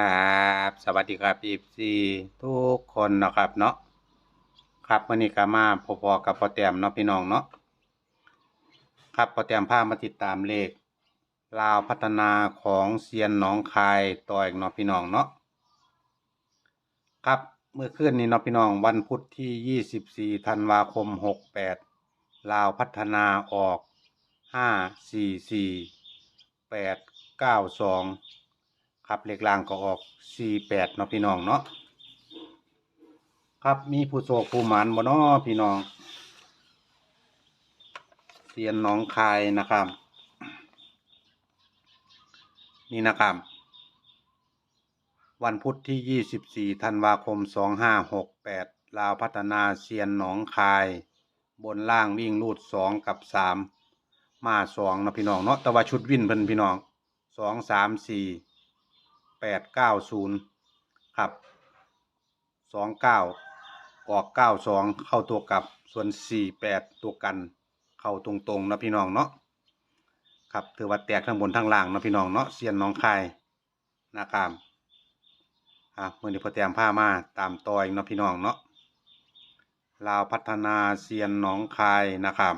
ครับสวัสดีครับอีซีทุกคนนะครับเนาะครับวันนี้ก็มาพอๆกับพอแต้มเนาะพี่น้องเนาะครับพอแต้มพามาติดตามเลขลาวพัฒนาของเซียนหนองคายต่ออีกเนาะพี่น้องเนาะครับเมื่อคืนนี้เนาะพี่น้องวันพุธที่24ธันวาคม68ลาวพัฒนาออก544 892 ครับเลขล่างก็ออก48เนาะพี่น้องเนาะครับมีผู้โชคผู้หมานบ่เนาะพี่น้องเซียนหน้องคายนะครับ นี่นะครับ วันพุธที่24ธันวาคม2568ลาวพัฒนาเซียนหนองคาย บนล่างวิ่งรูด2กับ3มา2เนะพี่น้องเนาะแต่ว่าชุดวิ่นเพิ่นพี่น้อง2 3 4 แปดเก้าศูนย์ครับสองเก้าออกเก้าสองเข้าตัวกลับส่วนสี่แปดตัวกัน เข้าตรงๆนะพี่น้องเนาะครับถือว่าแตกทั้งบนทั้งล่างนะพี่น้องเนาะเซียนหน้องคายนะครับอะเมื่อนี้พอแต้มผ้ามาตามต่อยนะพี่น้องเนาะลาวพัฒนาเซียนหน้องคายนะครับ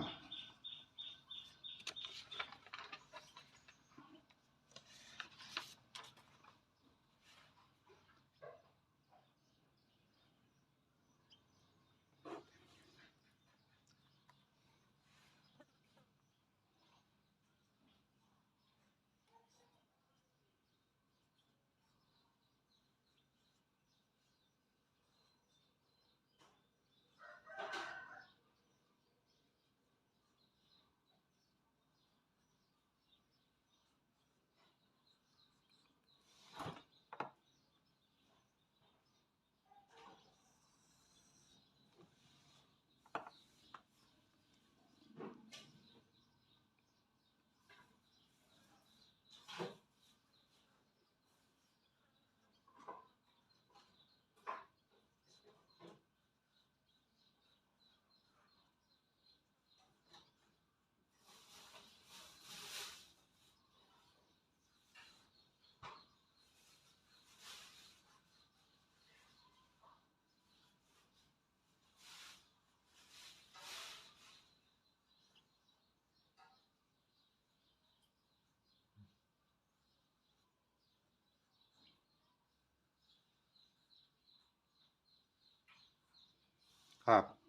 ครับ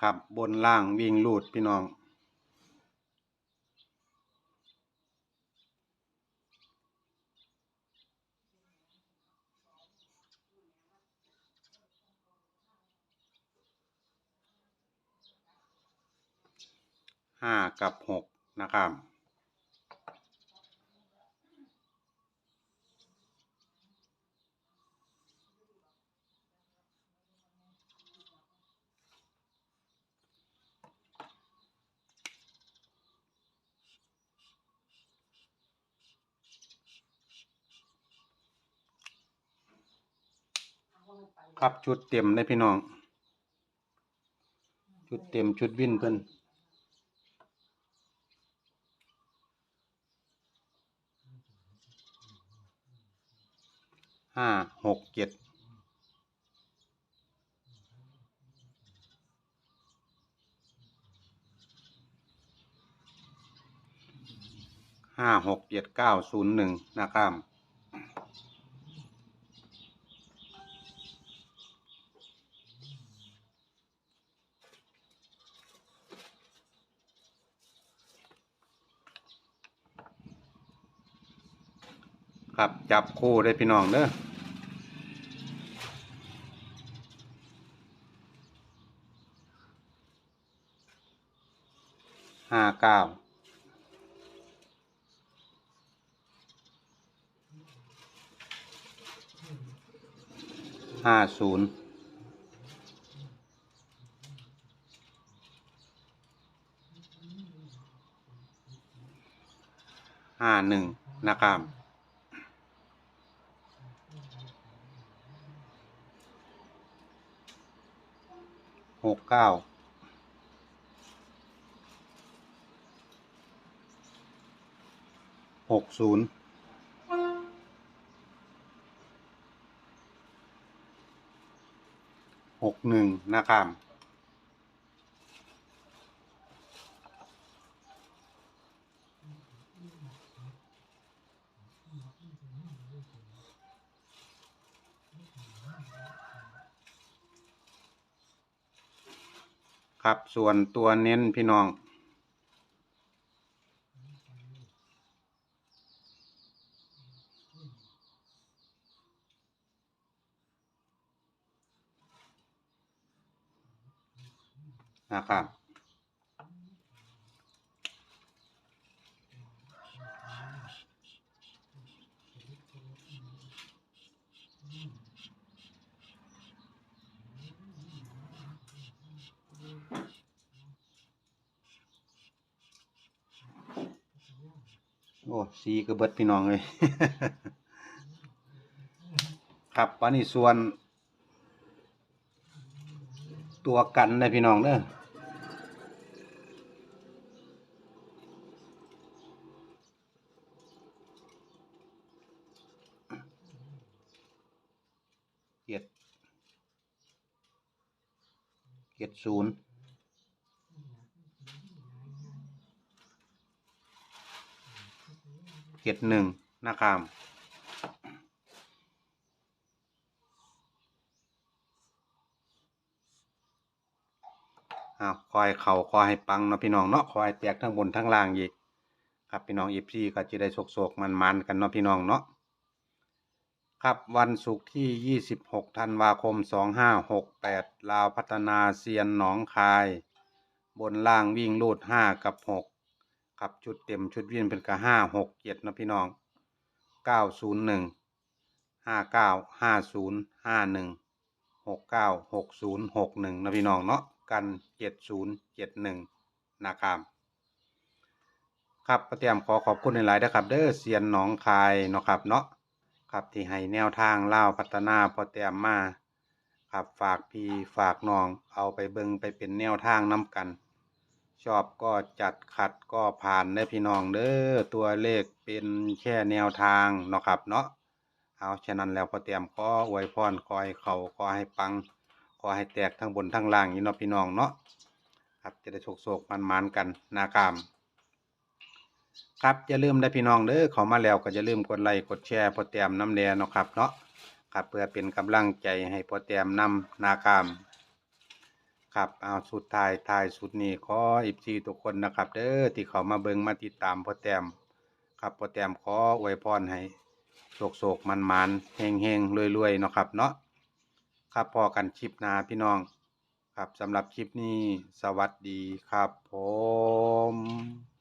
ครับบนล่างวิ่งลูดพี่น้อง ห้ากับหกนะครับ ครับชุดเต็มเลยพี่น้อง ชุดเต็มชุดวิ่นเพิ่นห้าหกเจ็ดห้าหกเจ็ดเก้าศูนย์หนึ่งนะครับ ครับจับคู่ได้พี่น้องเด้อห้าเก้าห้าศูนย์ห้าหนึ่งนะครับ หกเก้าหกศูนย์หกหนึ่งนะครับ ครับส่วนตัวเน้นพี่น้อง นะครับ โอ้สีกระเบิดพี่น้องเลย ครับวันนี้ส่วน ตัวกันนะพี่น้องเด้อเจ็ดเจ็ดศูนย์ เจ็ดหนึ่งนะครับอาคอยเข่าคอยให้ปังเนาะพี่น้องเนาะคอยแตกทั้งบนทั้งล่างอีกครับพี่น้องอีพีก็จะได้โศกๆมันๆกันเนาะพี่น้องเนาะครับวันศุกร์ที่ 26 ธันวาคม 2568 ลาวพัฒนาเซียนหนองคาย บนล่างวิ่งลูด 5 กับ 6 ครับชุดเต็มชุดวิ่งเป็นกับ5 6 7เจ็ดนะพี่น้อง901 59 50 51หนึ่งห้าเก้าห้าศูนย์ห้าหนึ่งหกเก้าหกศูนย์หกหนึ่งนะพี่น้องเนาะกันเจ็ดศูนย์เจ็ดหนึ่งนะครับครับประเตียมขอขอบคุณในหลายๆนะครับเด้อเซียนหนองคายเนาะครับเนาะครับที่ให้แนวทางเล่าพัฒนาพอเตรียมมาครับฝากพี่ฝากน้องเอาไปเบิงไปเป็นแนวทางน้กัน ชอบก็จัดขัดก็ผ่านเด้อพี่น้องเด้อตัวเลขเป็นแค่แนวทางเนาะครับเนาะเอาฉะนั้นแล้วพอเตรียมขออวยพรขอให้เขาขอให้ปังขอให้แตกทั้งบนทั้งล่างนี่เนาะพี่น้องเนาะครับจะได้โชคโศกมันมันกันนากามครับอย่าลืมได้พี่น้องเด้อเขามาแล้วก็อย่าลืมกดไลค์กดแชร์พอเตรียมน้ำแดงเนาะครับเนาะครับเพื่อเป็นกำลังใจให้พอเตรียมนำนากาม ครับเอาสุดท้ายท้ายสุดนี้ขออีพีทุกคนนะครับ เด้อที่เขามาเบิงมาติดตามพอแต้มครับพอแต้มขออวยพรให้โศกโศกมันมันเฮงเฮงรวยรวยเนาะครับเนาะครับพอกันคลิปนาพี่น้อง ครับสำหรับคลิปนี้สวัสดีครับผม